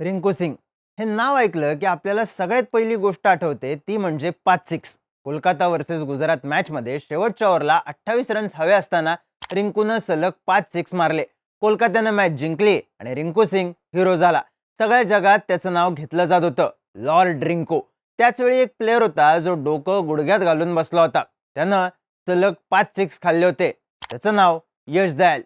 रिंकू सिंग. हे नाव ऐकलं की आपल्याला सगळ्यात पहिली गोष्ट आठवते ती म्हणजे पाच सिक्स कोलकाता वर्सेस गुजरात मॅचमध्ये शेवटच्या ओव्हरला अठ्ठावीस रन्स हवे असताना रिंकूनं सलग पाच सिक्स मारले. कोलकात्यानं मॅच जिंकली आणि रिंकू सिंग हिरो झाला. सगळ्या जगात त्याचं नाव घेतलं जात होतं लॉर्ड रिंकू. त्याचवेळी एक प्लेअर होता जो डोकं गुडघ्यात घालून बसला होता. त्यानं सलग पाच सिक्स खाल्ले होते. त्याचं नाव यश दयाल.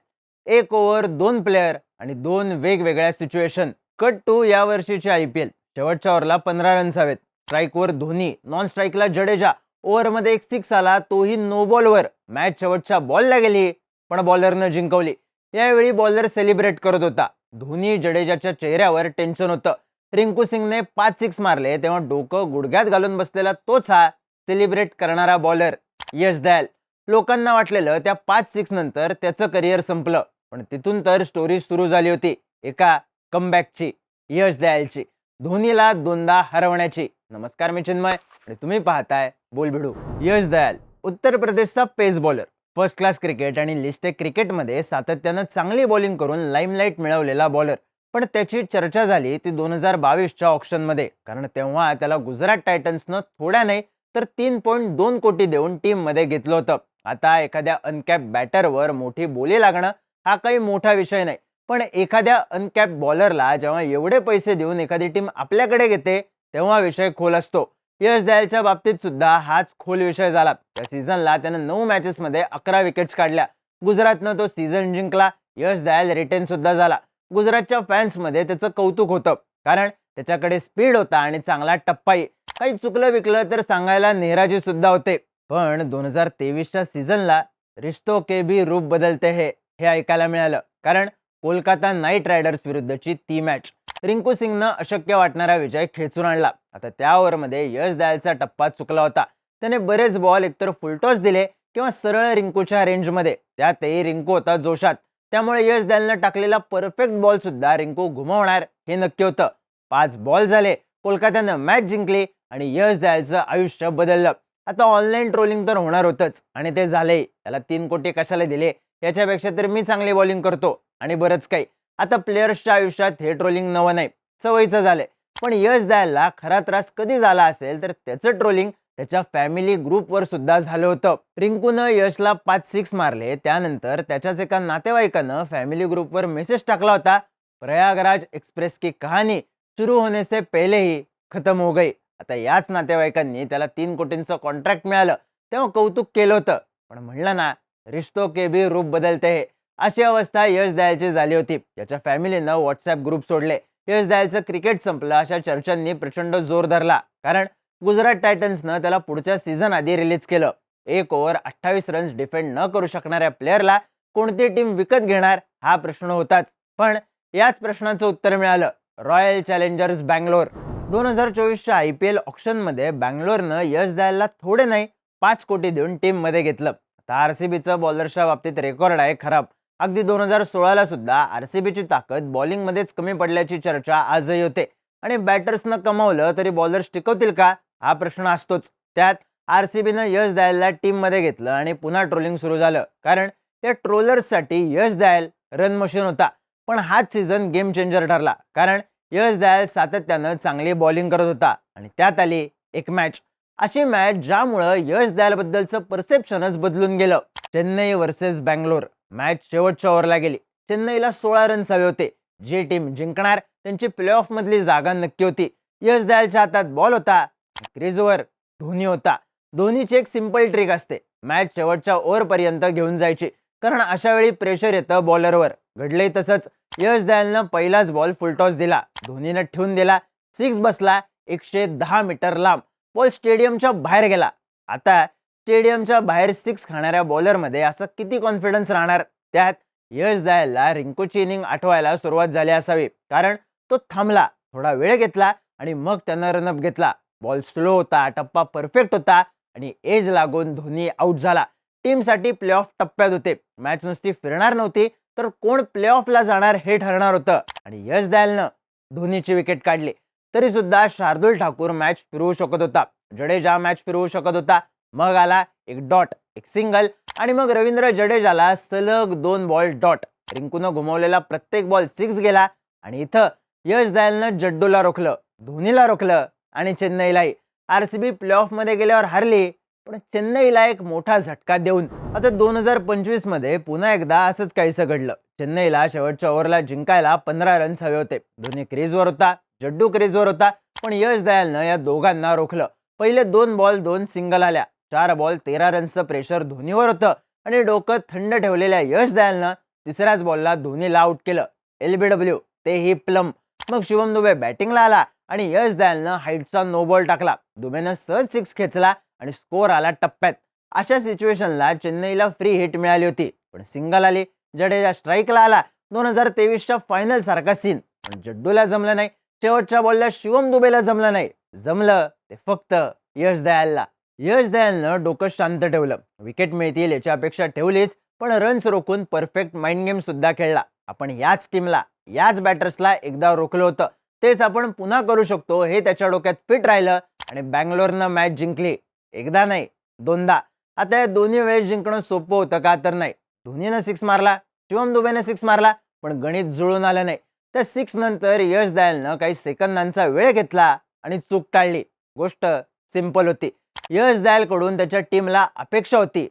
एक ओव्हर दोन प्लेअर आणि दोन वेगवेगळ्या सिच्युएशन कट टू या वर्षीचे आय पी एल. शेवटच्या ओव्हरला पंधरा रन्स हवेत. स्ट्राईकवर धोनी नॉन स्ट्राईकला जडेजा. ओव्हरमध्ये एक सिक्स आला तोही नो बॉलवर मॅच शेवटच्या बॉलला गेली पण बॉलरनं जिंकवली. यावेळी बॉलर सेलिब्रेट करत होता. धोनी जडेजाच्या चेहऱ्यावर टेन्शन होतं. रिंकू सिंगने पाच सिक्स मारले तेव्हा डोकं गुडघ्यात घालून बसलेला तोच हा सेलिब्रेट करणारा बॉलर यश दयाल. लोकांना वाटलेलं त्या पाच सिक्स नंतर त्याचं करिअर संपलं पण तिथून तर स्टोरी सुरू झाली होती. एका कमबॅकची यश दयालची धोनीला दोनदा हरवण्याची. नमस्कार मी चिन्मय आणि तुम्ही पाहताय बोलभिडू यश दयाल उत्तर प्रदेशचा pace bowler first class cricket आणि लिस्ट क्रिकेटमध्ये सातत्यानं चांगली बॉलिंग करून लाईमलाईट मिळवलेला बॉलर पण त्याची चर्चा झाली ती दोन हजार बावीसच्या ऑप्शनमध्ये कारण तेव्हा त्याला गुजरात टायटन्सनं थोड्या नाही तर तीन पॉईंट दोन कोटी देऊन टीममध्ये घेतलं होतं. आता एखाद्या अनकॅप बॅटरवर मोठी बोली लागणं हा काही मोठा विषय नाही. पण एखाद्या अनकॅप बॉलरला जेव्हा एवढे पैसे देऊन एखादी टीम आपल्याकडे घेते तेव्हा विषय खोल असतो. यश दयालच्या बाबतीत सुद्धा हाच खोल विषय झाला. त्या सीझनला त्यानं नऊ मॅचेसमध्ये अकरा विकेट्स काढल्या. गुजरातनं तो सीझन जिंकला. यश दयाल रिटर्न सुद्धा झाला. गुजरातच्या फॅन्समध्ये त्याचं कौतुक होतं. कारण त्याच्याकडे स्पीड होता आणि चांगला टप्पाही काही चुकलं विकलं तर सांगायला नेहराजी सुद्धा होते. पण दोन हजार तेवीसच्या सीझनला रिश्तो के भी रूप बदलते हे हे ऐकायला मिळालं. कारण कोलकाता नाईट रायडर्स विरुद्धची ती मॅच. रिंकू सिंगनं अशक्य वाटणारा विजय खेचून आणला. आता त्या ओव्हरमध्ये यश दयालचा टप्पा चुकला होता. त्याने बरेच बॉल एकतर फुलटॉस दिले किंवा सरळ रिंकूच्या रेंजमध्ये. त्यातही रिंकू होता जोशात. त्यामुळे यश दयालनं टाकलेला परफेक्ट बॉल सुद्धा रिंकू घुमवणार हे नक्की होतं. पाच बॉल झाले. कोलकात्यानं मॅच जिंकली आणि यश दयालचं आयुष्य बदललं. आता ऑनलाईन ट्रोलिंग तर होणार होतंच. आणि ते झाले त्याला तीन कोटी कशाला दिले? याच्यापेक्षा तर मी चांगली बॉलिंग करतो. आणि बरंच काही. आता प्लेयर्सच्या आयुष्यात हे ट्रोलिंग नवं नाही. सवयीचं झालंय. पण यश द्यायला खरा त्रास कधी झाला असेल तर त्याचं ट्रोलिंग त्याच्या फॅमिली ग्रुपवर सुद्धा झालं होतं. रिंकूनं यशला पाच सिक्स मारले. त्यानंतर त्याच्याच एका नातेवाईकानं फॅमिली ग्रुपवर मेसेज टाकला होता. प्रयागराज एक्सप्रेस की कहाणी सुरू होने से ही खतम हो गई. आता याच नातेवाईकांनी त्याला तीन कोटींचं कॉन्ट्रॅक्ट मिळालं. तेव्हा कौतुक केलं होतं. पण म्हणलं ना रिश्तो के भी रूप बदलते हे. अशी अवस्था यश दयालची झाली होती. याच्या फॅमिलीनं व्हॉट्सअप ग्रुप सोडले. यश दयालचं क्रिकेट संपलं अशा चर्चांनी प्रचंड जोर धरला. कारण गुजरात टायटन्सनं त्याला पुढच्या सीझन आधी रिलीज केलं. एक ओव्हर अठ्ठावीस रन्स डिफेंड न करू शकणाऱ्या प्लेअरला कोणती टीम विकत घेणार हा प्रश्न होताच. पण याच प्रश्नाचं उत्तर मिळालं. रॉयल चॅलेंजर्स बँगलोर दोन हजार चोवीसच्या आय पी एल ऑप्शनमध्ये बँगलोरनं यश दयालला थोडे नाही पाच कोटी देऊन टीममध्ये घेतलं. आता आर सी बीचं बॉलरच्या बाबतीत रेकॉर्ड आहे खराब. अगदी दोन हजार सोळाला सुद्धा आर सी बीची ताकद बॉलिंगमध्येच कमी पडल्याची चर्चा आजही होते. आणि बॅटर्सनं कमावलं तरी बॉलर्स टिकवतील का? हा प्रश्न असतोच. त्यात आर सी बीनं यश दयालला टीममध्ये घेतलं आणि पुन्हा ट्रोलिंग सुरू झालं. कारण या ट्रोलर्ससाठी यश दयाल रन मशीन होता. पण हाच सीझन गेम चेंजर ठरला. कारण यश दयाल सातत्यानं चांगली बॉलिंग करत होता. आणि त्यात आली एक मॅच. अशी मॅच ज्यामुळं यश दयालबद्दलचं परसेप्शनच बदलून गेलं. चेन्नई वर्सेस बँगलोर. मॅच शेवटच्या ओव्हरला गेली. चेन्नईला सोळा रन्स हवे होते. जी टीम जिंकणार त्यांची प्ले ऑफ मधली जागा नक्की होती. यश दयालच्या हातात बॉल होता. क्रीजवर धोनी होता. धोनीची एक सिंपल ट्रिक असते. मॅच शेवटच्या ओव्हरपर्यंत घेऊन जायची. कारण अशा वेळी प्रेशर येतं बॉलरवर घडलंय तसंच. यश दयालनं पहिलाच बॉल फुलटॉस दिला. धोनीनं ठेवून दिला. सिक्स बसला. एकशे दहा मीटर लांब. बॉल स्टेडियमच्या बाहेर गेला. आता स्टेडियमच्या बाहेर सिक्स खाणाऱ्या बॉलरमध्ये असं किती कॉन्फिडन्स राहणार? त्यात यश जायला रिंकूची इनिंग आठवायला सुरुवात झाली असावी. कारण तो थांबला थोडा वेळ घेतला आणि मग त्यानं रनअप घेतला. बॉल स्लो होता टप्पा परफेक्ट होता आणि एज लागून धोनी आऊट झाला. टीमसाठी प्ले ऑफ टप्प्यात होते. मॅच नुसती फिरणार नव्हती तर कोण प्ले ऑफला जाणार हे ठरणार होतं. आणि यश दयालनं धोनीची विकेट काढली. तरी सुद्धा शार्दुल ठाकूर मॅच फिरवू शकत होता. जडेजा मॅच फिरवू शकत होता. मग आला एक डॉट एक सिंगल आणि मग रवींद्र जडेजाला सलग दोन बॉल डॉट रिंकूनं घुमवलेला प्रत्येक बॉल सिक्स गेला आणि इथं यश दयालनं जड्डूला रोखलं धोनीला रोखलं आणि चेन्नईलाही. आर सी बी प्लेऑफमध्ये गेल्यावर हारली पण चेन्नईला एक मोठा झटका देऊन आता दोन हजार पंचवीसमध्ये पुन्हा एकदा असंच काहीसं घडलं. चेन्नईला शेवटच्या ओव्हरला जिंकायला पंधरा रन्स हवे होते. धोनी क्रीजवर होता. जड्डू क्रीजवर होता पण यश दयालनं या दोघांना रोखलं. पहिले दोन बॉल दोन सिंगल आल्या. चार बॉल तेरा रन्सचं प्रेशर धोनीवर होतं आणि डोकं थंड ठेवलेल्या यश दयालनं तिसऱ्याच बॉलला धोनीला आउट केलं. एल बी डब्ल्यू ते तेही प्लम मग शिवम दुबे बॅटिंगला आला आणि यश दयालनं हाईटचा नो बॉल टाकला. दुबेनं सहज सिक्स खेचला आणि स्कोअर आला टप्प्यात. अशा सिच्युएशनला चेन्नईला फ्री हिट मिळाली होती. पण सिंगल आली. जडेजा स्ट्राईकला आला. दोन हजार तेवीसच्या फायनल सारखा सीन पण जड्डूला जमलं नाही. शेवटच्या बॉलला शिवम दुबेला जमलं नाही. जमलं ते फक्त यश दयालला. यश दयालनं डोकं शांत ठेवलं. विकेट मिळतील याची अपेक्षा ठेवलीच पण रन्स रोखून परफेक्ट माइंड गेम सुद्धा खेळला. आपण याच टीमला याच बॅटर्सला एकदा रोखलं होतं. तेच आपण पुन्हा करू शकतो हे त्याच्या डोक्यात फिट राहिलं आणि बँगलोरनं मॅच जिंकली. एकदा नाही दोनदा. आता या दोन्ही वेळेस जिंकणं सोपं होतं का तर नाही. धोनीनं सिक्स मारला शिवम दुबेनं सिक्स मारला पण गणित जुळून आलं नाही. त्या सिक्स नंतर यश दयालनं काही सेकंदांचा वेळ घेतला आणि चूक टाळली. गोष्ट सिंपल होती. यश दयालकडून त्याच्या टीमला अपेक्षा होती.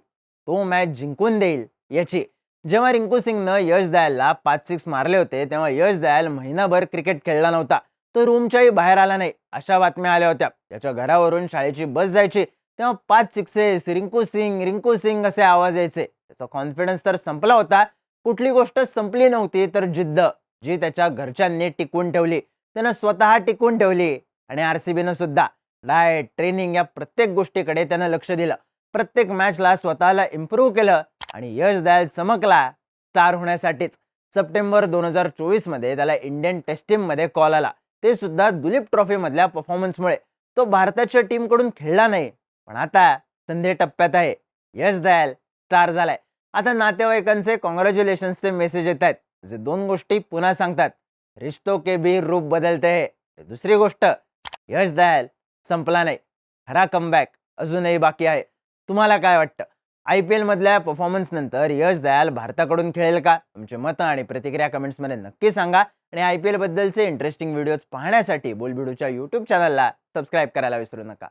तो मॅच जिंकून देईल याची. जेव्हा रिंकू सिंगनं यश दयालला पाच सिक्स मारले होते तेव्हा यश दयाल महिनाभर क्रिकेट खेळला नव्हता. तो रूमच्याही बाहेर आला नाही अशा बातम्या आल्या होत्या. त्याच्या घरावरून शाळेची बस जायची तेव्हा पाच सिक्सेस रिंकू सिंग रिंकू सिंग असे आवाज यायचे. त्याचा कॉन्फिडन्स तर संपला होता. कुठली गोष्ट संपली नव्हती तर जिद्द. जी त्याच्या घरच्यांनी टिकवून ठेवली त्यानं स्वतः टिकवून ठेवली. आणि आर सी बीनं सुद्धा डाएट ट्रेनिंग या प्रत्येक गोष्टीकडे त्यानं लक्ष दिलं. प्रत्येक मॅचला स्वतःला इम्प्रूव्ह केलं आणि यश दयाल चमकला. स्टार होण्यासाठीच. सप्टेंबर दोन हजार चोवीसमध्ये त्याला इंडियन टेस्ट टीममध्ये कॉल आला. ते सुद्धा दुलीप ट्रॉफीमधल्या परफॉर्मन्समुळे तो भारताच्या टीमकडून खेळला नाही पण आता संधी टप्प्यात आहे. यश दयाल स्टार झालाय. आता नातेवाईकांचे कॉंग्रॅच्युलेशन्सचे मेसेज येत आहेत. जे दोन गोष्टी पुन्हा सांगतात. रिश्तो के भी रूप बदलते हे. दुसरी गोष्ट यश दयाल संपला नाही. खरा कमबॅक अजूनही बाकी आहे. तुम्हाला काय वाटतं? आय पी एलमधल्या परफॉर्मन्स नंतर यश दयाल भारताकडून खेळेल का? तुमचे मतं आणि प्रतिक्रिया कमेंट्समध्ये नक्की सांगा. आणि आय पी एलबद्दलचे इंटरेस्टिंग व्हिडिओज पाहण्यासाठी बोलबिडूच्या यूट्यूब चॅनलला सबस्क्राईब करायला विसरू नका.